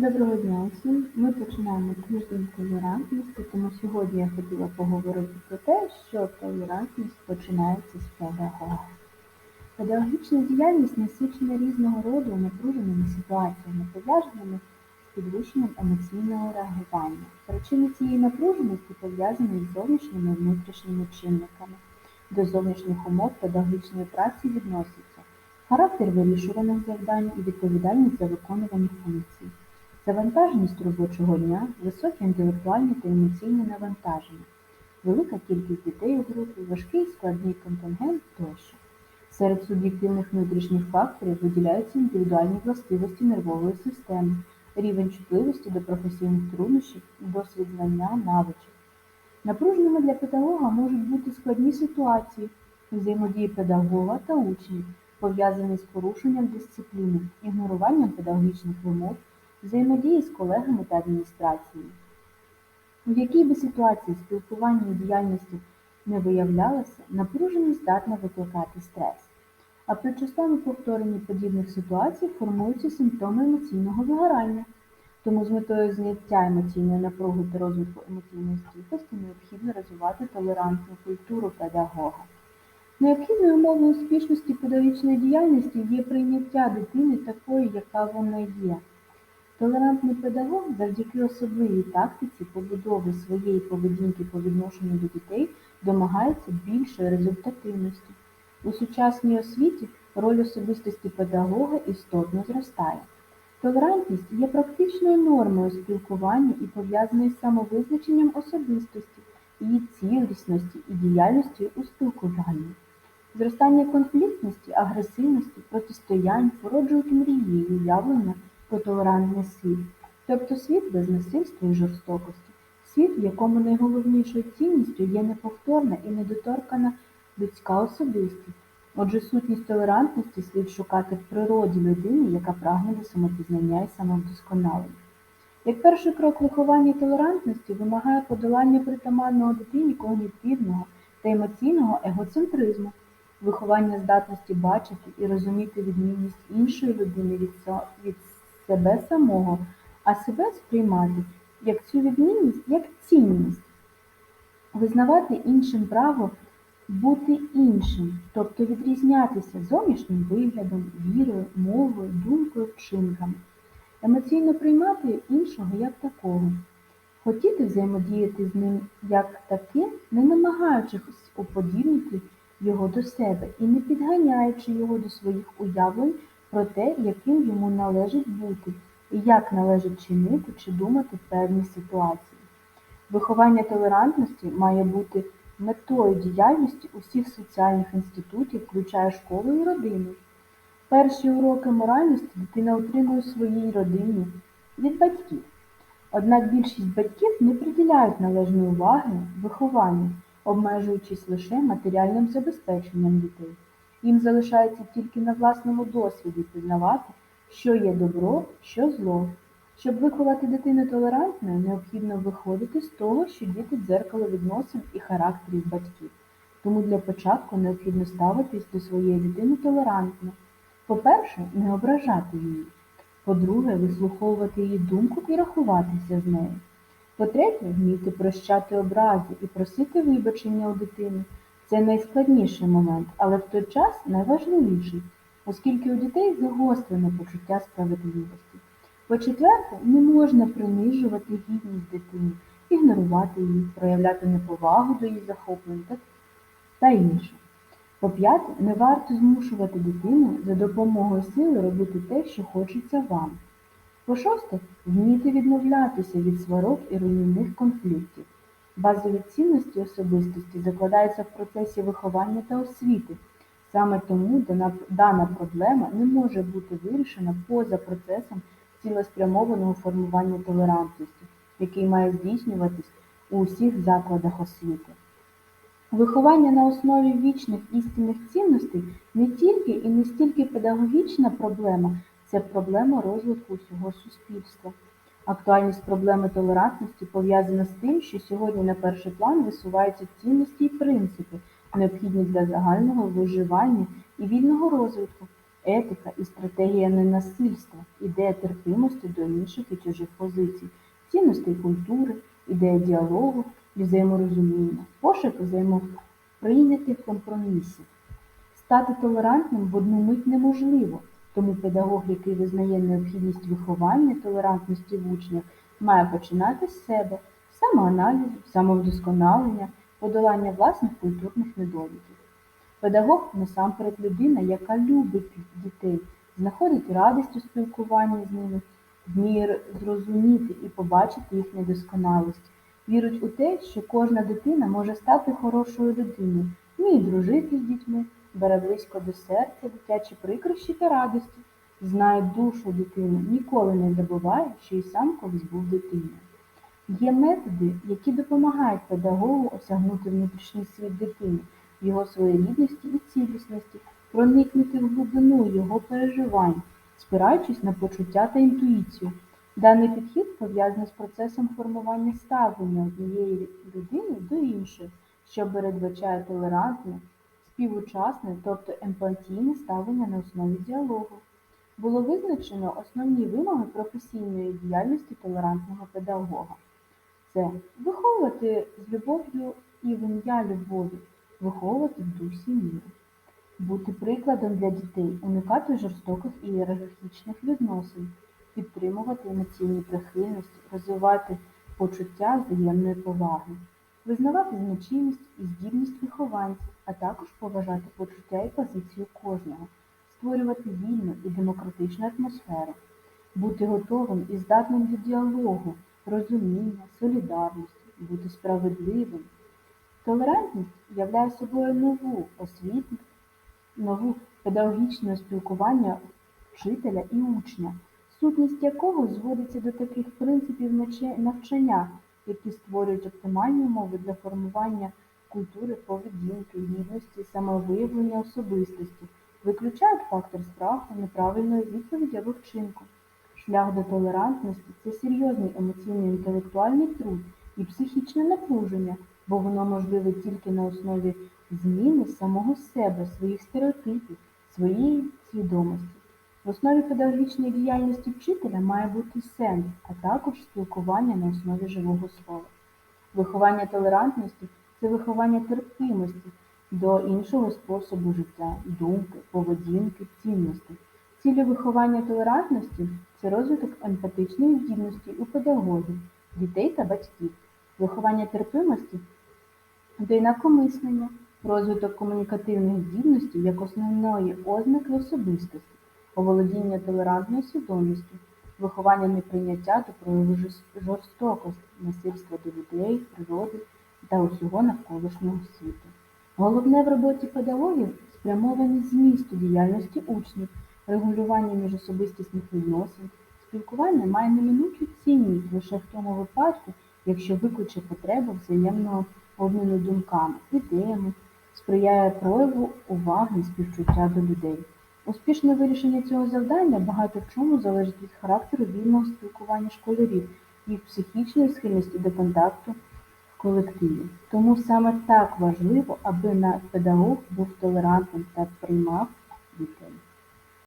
Доброго дня усім! Ми починаємо тиждень толерантності, тому сьогодні я хотіла поговорити про те, що толерантність починається з педагога. Педагогічна діяльність насичена різного роду напруженими ситуаціями, пов'язаними з підвищенням емоційного реагування. Причини цієї напруженості пов'язані з зовнішніми внутрішніми чинниками. До зовнішніх умов педагогічної праці відносяться характер вирішуваних завдань і відповідальність за виконувані функції. Завантаженість робочого дня, високе інтелектуальне та емоційне навантаження, велика кількість дітей у групі, важкий складний контингент тощо. Серед суб'єктивних внутрішніх факторів виділяються індивідуальні властивості нервової системи, рівень чутливості до професійних труднощів, досвід знання, навичок. Напруженими для педагога можуть бути складні ситуації, взаємодії педагога та учнів, пов'язані з порушенням дисципліни, ігноруванням педагогічних вимог, взаємодії з колегами та адміністрацією. В якій би ситуації спілкування і діяльності не виявлялося, напруженість здатна викликати стрес. А при частому повторенні подібних ситуацій формуються симптоми емоційного вигорання. Тому з метою зняття емоційної напруги та розвитку емоційної стійкості необхідно розвивати толерантну культуру педагога. Необхідною умовою успішності педагогічної діяльності є прийняття дитини такою, яка вона є. Толерантний педагог завдяки особливій тактиці побудови своєї поведінки по відношенню до дітей домагається більшої результативності. У сучасній освіті роль особистості педагога істотно зростає. Толерантність є практичною нормою спілкування і пов'язаною з самовизначенням особистості, її цілісності і діяльності у спілкуванні. Зростання конфліктності, агресивності, протистоянь породжують мрії і уявлення про толерантний світ, тобто світ без насильства і жорстокості, світ, в якому найголовнішою цінністю є неповторна і недоторкана людська особистість. Отже, сутність толерантності слід шукати в природі людини, яка прагне до самопізнання і самовдосконалення. Як перший крок виховання толерантності вимагає подолання притаманного дитині когнітивного та емоційного егоцентризму, виховання здатності бачити і розуміти відмінність іншої людини від, себе самого, а себе сприймати як цю відмінність, як цінність, визнавати іншим право бути іншим, тобто відрізнятися зовнішнім виглядом, вірою, мовою, думкою, вчинками, емоційно приймати іншого як такого, хотіти взаємодіяти з ним як таким, не намагаючись уподібнити його до себе і не підганяючи його до своїх уявлень про те, яким йому належить бути і як належить чинити чи думати в певній ситуації. Виховання толерантності має бути метою діяльності усіх соціальних інститутів, включає школу і родину. Перші уроки моральності дитина отримує в своїй родині від батьків. Однак більшість батьків не приділяють належної уваги вихованню, обмежуючись лише матеріальним забезпеченням дітей. Їм залишається тільки на власному досвіді пізнавати, що є добро, що зло. Щоб виховати дитину толерантною, необхідно виходити з того, що діти дзеркало відносин і характерів батьків. Тому для початку необхідно ставитись до своєї дитини толерантно. По-перше, не ображати її. По-друге, вислуховувати її думку і рахуватися з нею. По-третє, вміти прощати образи і просити вибачення у дитини. Це найскладніший момент, але в той час найважливіший, оскільки у дітей загострене почуття справедливості. По-четверте, не можна принижувати гідність дитини, ігнорувати її, проявляти неповагу до її захоплень та інше. По-п'яте, не варто змушувати дитину за допомогою сили робити те, що хочеться вам. По-шосте, вміти відмовлятися від сварок і руйнівних конфліктів. Базові цінності особистості закладаються в процесі виховання та освіти. Саме тому дана проблема не може бути вирішена поза процесом цілеспрямованого формування толерантності, який має здійснюватись у усіх закладах освіти. Виховання на основі вічних істинних цінностей не тільки і не стільки педагогічна проблема, це проблема розвитку усього суспільства. Актуальність проблеми толерантності пов'язана з тим, що сьогодні на перший план висуваються цінності і принципи, необхідні для загального виживання і вільного розвитку. етика і стратегія ненасильства, ідея терпимості до інших і чужих позицій, цінностей культури, ідея діалогу і взаєморозуміння, пошук взаємоприйнятих компромісів. Стати толерантним в одну мить неможливо, тому педагог, який визнає необхідність виховання толерантності в учнях, має починати з себе, самоаналізу, самовдосконалення, подолання власних культурних недоліків. Педагог насамперед людина, яка любить дітей, знаходить радість у спілкуванні з ними, вміє зрозуміти і побачити їх недосконалості, вірить у те, що кожна дитина може стати хорошою людиною, вміє дружити з дітьми, бере близько до серця дитячі прикрощі та радості, знає душу дитини, ніколи не забуває, що й сам колись був дитиною. Є методи, які допомагають педагогу осягнути внутрішній світ дитини, його своєрідності і цілісності, проникнути в глибину його переживань, спираючись на почуття та інтуїцію. Даний підхід пов'язаний з процесом формування ставлення однієї людини до іншої, що передбачає толерантне, співучасне, тобто емпатійне ставлення на основі діалогу. Було визначено основні вимоги професійної діяльності толерантного педагога. Це виховувати з любов'ю і в ім'я любові, виховувати в дусі міру, бути прикладом для дітей, уникати жорстоких і ієрархічних відносин, підтримувати емоційні прихильності, розвивати почуття взаємної поваги, визнавати значимість і здібність вихованців, а також поважати почуття і позицію кожного, створювати вільну і демократичну атмосферу, бути готовим і здатним до діалогу, розуміння, солідарності, бути справедливим. Толерантність являє собою нову освіту, нову педагогічне спілкування вчителя і учня, сутність якого зводиться до таких принципів навчання, які створюють оптимальні умови для формування культури поведінки, гідності, самовиявлення особистості, виключають фактор страху, неправильної відповіді або вчинку. Шлях до толерантності це серйозний емоційно-інтелектуальний труд і психічне напруження, бо воно можливе тільки на основі зміни самого себе, своїх стереотипів, своєї свідомості. В основі педагогічної діяльності вчителя має бути сенс, а також спілкування на основі живого слова. Виховання толерантності це виховання терпимості до іншого способу життя, думки, поведінки, цінностей. Цілі виховання толерантності це розвиток емпатичної здібності у педагогів, дітей та батьків, виховання терпимості до інакомислення, розвиток комунікативних здібностей як основної ознаки особистості, оволодіння толерантною свідомістю, виховання неприйняття до прояву жорстокості, насильства до людей, природи та усього навколишнього світу. Головне в роботі педагогів спрямованість змісту діяльності учнів, регулювання міжособистісних відносин. Спілкування має неминучу цінність лише в тому випадку, якщо виключить потребу взаємного обміну думками, ідеями, сприяє прояву уваги і співчуття до людей. Успішне вирішення цього завдання багато в чому залежить від характеру вільного спілкування школярів, їх психічної схильності до контакту в колективі. Тому саме так важливо, аби на педагог був толерантним та приймав дітей.